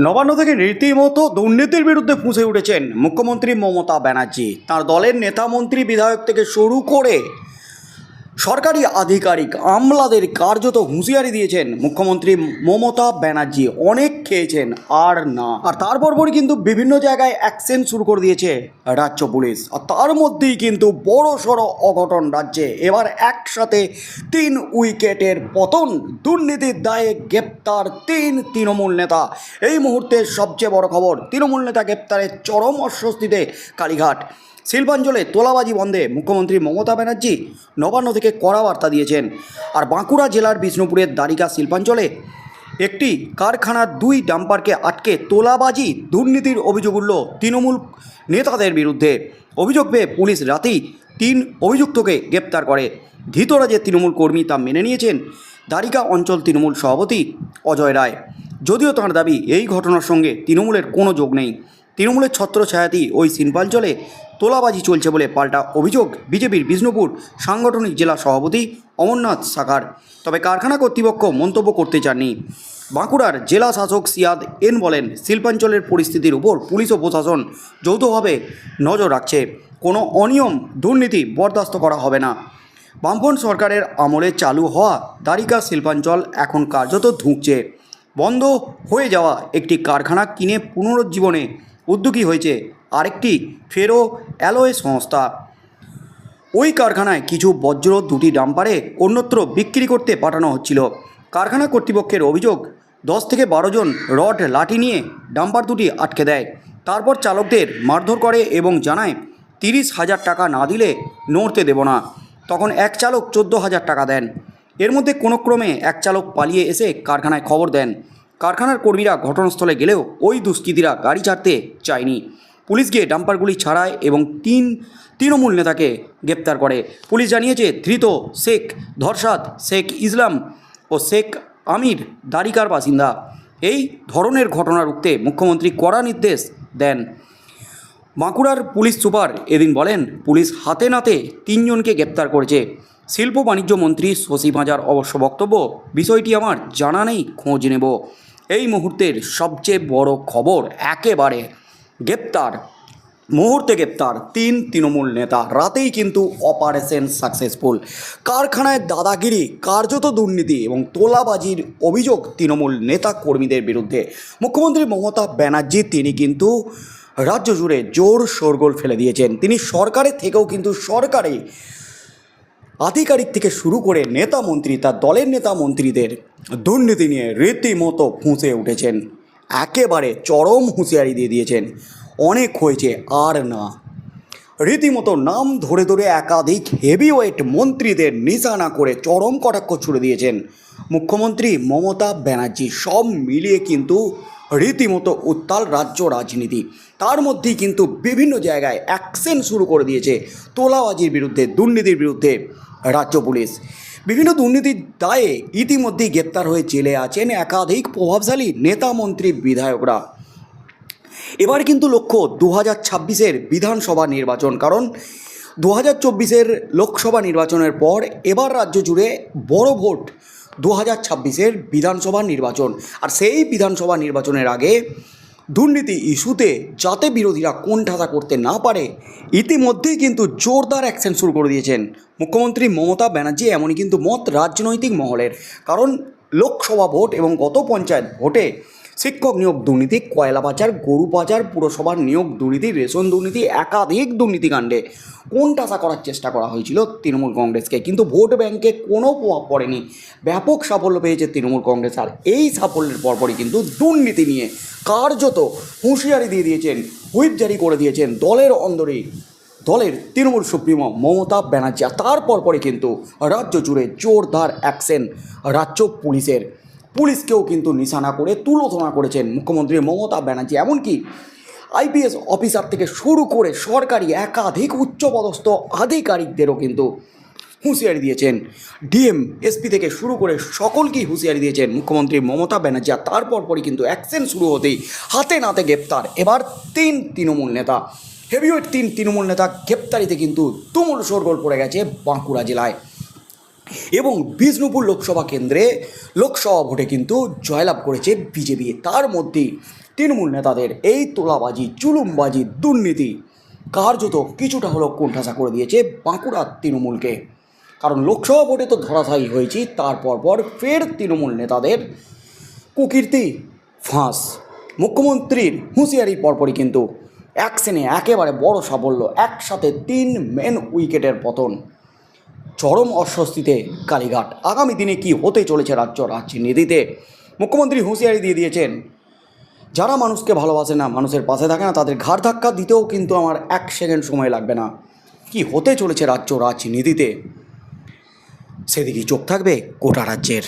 নবান্ন থেকে রীতিমতো দুর্নীতির বিরুদ্ধে ফুঁসে উঠেছেন মুখ্যমন্ত্রী মমতা ব্যানার্জি। তার দলের নেতা মন্ত্রী বিধায়ক থেকে শুরু করে সরকারি আধিকারিক আমলাদের কার্যত হুঁশিয়ারি দিয়েছেন মুখ্যমন্ত্রী মমতা ব্যানার্জি। অনেক খেয়েছেন, আর না। আর তারপর পরই কিন্তু বিভিন্ন জায়গায় অ্যাকশন শুরু করে দিয়েছে রাজ্য পুলিশ। আর তার মধ্যেই কিন্তু বড় সড়ো অঘটন রাজ্যে। এবার একসাথে তিন উইকেটের পতন, দুর্নীতির দায়ে গ্রেপ্তার তিন তৃণমূল নেতা। এই মুহূর্তের সবচেয়ে বড় খবর, তৃণমূল নেতা গ্রেপ্তারের চরম অস্বস্তিতে কালীঘাট। শিল্পাঞ্চলে তোলাবাজি বন্ধে মুখ্যমন্ত্রী মমতা ব্যানার্জি নবান্ন থেকে কড়া বার্তা দিয়েছেন। আর বাঁকুড়া জেলার বিষ্ণুপুরের দ্বারিকা শিল্পাঞ্চলে একটি কারখানার দুই ডাম্পারকে আটকে তোলাবাজি দুর্নীতির অভিযোগ উঠল তৃণমূল নেতাদের বিরুদ্ধে। অভিযোগ পেয়ে পুলিশ রাতেই তিন অভিযুক্তকে গ্রেপ্তার করে। ধৃতরা যে তৃণমূল কর্মী তা মেনে নিয়েছেন দ্বারিকা অঞ্চল তৃণমূল সভাপতি অজয় রায়। যদিও তাঁর দাবি, এই ঘটনার সঙ্গে তৃণমূলের কোনো যোগ নেই। তৃণমূলের ছত্রছায়াতেই ওই শিল্পাঞ্চলে তোলাবাজি চলছে বলে পাল্টা অভিযোগ বিজেপির বিষ্ণুপুর সাংগঠনিক জেলা সভাপতি অমরনাথ সাকার তবে কারখানা কর্তৃপক্ষ মন্তব্য করতে চাননি। বাঁকুড়ার জেলা শাসক সিয়াদ এন বলেন, শিল্পাঞ্চলের পরিস্থিতির উপর পুলিশ ও প্রশাসন যৌথভাবে নজর রাখছে। কোনো অনিয়ম, দুর্নীতি বরদাস্ত করা হবে না। বামফ্রন্ট সরকারের আমলে চালু হওয়া দ্বারিকা শিল্পাঞ্চল এখন কার্যত ধুঁকছে। বন্ধ হয়ে যাওয়া একটি কারখানা কিনে পুনরুজ্জীবনে উদ্যোগী হয়েছে আরেকটি ফেরো অ্যালয় সংস্থা। ওই কারখানায় কিছু বজ্র দুটি ডাম্পারে অন্যত্র বিক্রি করতে পাঠানো হচ্ছিল। কারখানা কর্তৃপক্ষের অভিযোগ, দশ থেকে বারো জন রড লাঠি নিয়ে ডাম্পার দুটি আটকে দেয়। তারপর চালকদের মারধর করে এবং জানায়, তিরিশ হাজার টাকা না দিলে নড়তে দেব না। তখন এক চালক চোদ্দ হাজার টাকা দেন। এর মধ্যে কোনো ক্রমে এক চালক পালিয়ে এসে কারখানায় খবর দেন। কারখানার কর্মীরা ঘটনাস্থলে গেলেও ওই দুষ্কৃতীরা গাড়ি ছাড়তে চায়নি। পুলিশ গিয়ে ডাম্পারগুলি ছাড়ায় এবং তিন তৃণমূল নেতাকে গ্রেপ্তার করে। পুলিশ জানিয়েছে, ধৃত শেখ ধরসাদ শেখ ইসলাম ও শেখ আমির দারিকার বাসিন্দা। এই ধরনের ঘটনা রুখতে মুখ্যমন্ত্রী কড়া নির্দেশ দেন। বাঁকুড়ার পুলিশ সুপার এদিন বলেন, পুলিশ হাতে নাতে তিনজনকে গ্রেপ্তার করেছে। শিল্প বাণিজ্য মন্ত্রী শশী ভাজার অবশ্য বক্তব্য, বিষয়টি আমার জানা নেই, খোঁজ নেব। এই মুহূর্তের সবচেয়ে বড় খবর একেবারে গ্রেপ্তার, মুহূর্তে গ্রেপ্তার তিন তৃণমূল নেতা। রাতেই কিন্তু অপারেশন সাকসেসফুল। কারখানায় দাদাগিরি, কার্যত দুর্নীতি এবং তোলাবাজির অভিযোগ তৃণমূল নেতা কর্মীদের বিরুদ্ধে। মুখ্যমন্ত্রী মমতা ব্যানার্জি, তিনি কিন্তু রাজ্য জুড়ে জোর শোরগোল ফেলে দিয়েছেন। তিনি সরকারের থেকেও কিন্তু সরকারে আধিকারিক থেকে শুরু করে নেতা মন্ত্রী, তার দলের নেতা মন্ত্রীদের দুর্নীতি নিয়ে রীতিমতো ফুঁসে উঠেছেন। একেবারে চরম হুঁশিয়ারি দিয়ে দিয়েছেন। অনেক হয়েছে, আর না। রীতিমতো নাম ধরে ধরে একাধিক হেভিওয়েট মন্ত্রীদের নিশানা করে চরম কটাক্ষ ছুড়ে দিয়েছেন। মুখ্যমন্ত্রী মমতা ব্যানার্জি সব মিলিয়ে কিন্তু রীতিমতো উত্তাল রাজ্য রাজনীতি। তার মধ্যেই কিন্তু বিভিন্ন জায়গায় অ্যাকশন শুরু করে দিয়েছে তোলাবাজির বিরুদ্ধে, দুর্নীতির বিরুদ্ধে। রাজ্য পুলিশ। বিভিন্ন দুর্নীতির দায়ে ইতিমধ্যেই গ্রেপ্তার হয়ে জেলে আছেন একাধিক প্রভাবশালী নেতা মন্ত্রী বিধায়করা। এবার কিন্তু লক্ষ্য দু হাজার ছাব্বিশের বিধানসভা নির্বাচন, কারণ দু হাজার চব্বিশের লোকসভা নির্বাচনের পর এবার রাজ্য জুড়ে বড় ভোট দু হাজার ছাব্বিশের বিধানসভা নির্বাচন। আর সেই বিধানসভা নির্বাচনের আগে দুর্নীতি ইস্যুতে যাতে বিরোধীরা কোণঠাসা করতে না পারে, ইতিমধ্যেই কিন্তু জোরদার অ্যাকশন শুরু করে দিয়েছেন মুখ্যমন্ত্রী মমতা ব্যানার্জি, এমনই কিন্তু মত রাজনৈতিক মহলের। কারণ লোকসভা ভোট এবং গত পঞ্চায়েত ভোটে শিক্ষক নিয়োগ দুর্নীতি, কয়লা পাচার, গরু পাচার পুরসভার নিয়োগ দুর্নীতি, রেশন দুর্নীতি, একাধিক দুর্নীতিকাণ্ডে কোনটাসা করার চেষ্টা করা হয়েছিল তৃণমূল কংগ্রেসকে? কিন্তু ভোট ব্যাংকে কোনো প্রভাব পড়েনি। ব্যাপক সাফল্য পেয়েছে তৃণমূল কংগ্রেস আর এই সাফল্যের পরপরই কিন্তু দুর্নীতি নিয়ে কার্যত হুঁশিয়ারি দিয়ে দিয়েছেন, হুইপ জারি করে দিয়েছেন দলের অন্দরেই দলের তৃণমূল সুপ্রিমো মমতা ব্যানার্জি। আর তারপর পরে কিন্তু রাজ্য জুড়ে জোরদার অ্যাকশন রাজ্য পুলিশের। পুলিশকেও কিন্তু নিশানা করে তুলোধনা করেছেন মুখ্যমন্ত্রী মমতা ব্যানার্জি। এমনকি আইপিএস অফিসার থেকে শুরু করে সরকারি, একাধিক উচ্চপদস্থ আধিকারিকদেরও কিন্তু হুঁশিয়ারি দিয়েছেন। ডিএম, এসপি থেকে শুরু করে সকলকেই হুঁশিয়ারি দিয়েছেন মুখ্যমন্ত্রী মমতা ব্যানার্জি। আর তারপর পরই কিন্তু অ্যাকশন শুরু হতেই হাতে নাতে গ্রেপ্তার। এবার তিন তৃণমূল নেতা, হেভিওয়েট তিন তৃণমূল নেতা গ্রেপ্তারিতে কিন্তু তুমুল শোরগোল পড়ে গেছে বাঁকুড়া জেলায়। এবং বিষ্ণুপুর লোকসভা কেন্দ্রে লোকসভা ভোটে কিন্তু জয়লাভ করেছে বিজেপি। তার মধ্যেই তৃণমূল নেতাদের এই তোলাবাজি, চুলুমবাজি, দুর্নীতি কার্যত কিছুটা হলেও কোণঠাসা করে দিয়েছে বাঁকুড়ার তৃণমূলকে। কারণ লোকসভা ভোটে তো ধরাশায়ী হয়েছি তারপর পর ফের তৃণমূল নেতাদের কুকীর্তি, ফাঁস। মুখ্যমন্ত্রীর হুঁশিয়ারির পরপরই কিন্তু অ্যাকশনে একেবারে বড় সাফল্য, একসাথে তিন মেন উইকেটের পতন। চরম অস্বস্তিতে কালীঘাট। আগামী দিনে কি হতে চলেছে রাজ্য রাজনীতিতে মুখ্যমন্ত্রী হুঁশিয়ারি দিয়ে দিয়েছেন, যারা মানুষকে ভালোবাসে না, মানুষের পাশে থাকে না, তাদের ঘাড় ধাক্কা দিতেও কিন্তু আমার এক সেকেন্ড সময় লাগবে না। কি হতে চলেছে রাজ্য রাজনীতিতে সেদিকেই চোখ থাকবে গোটা রাজ্যের।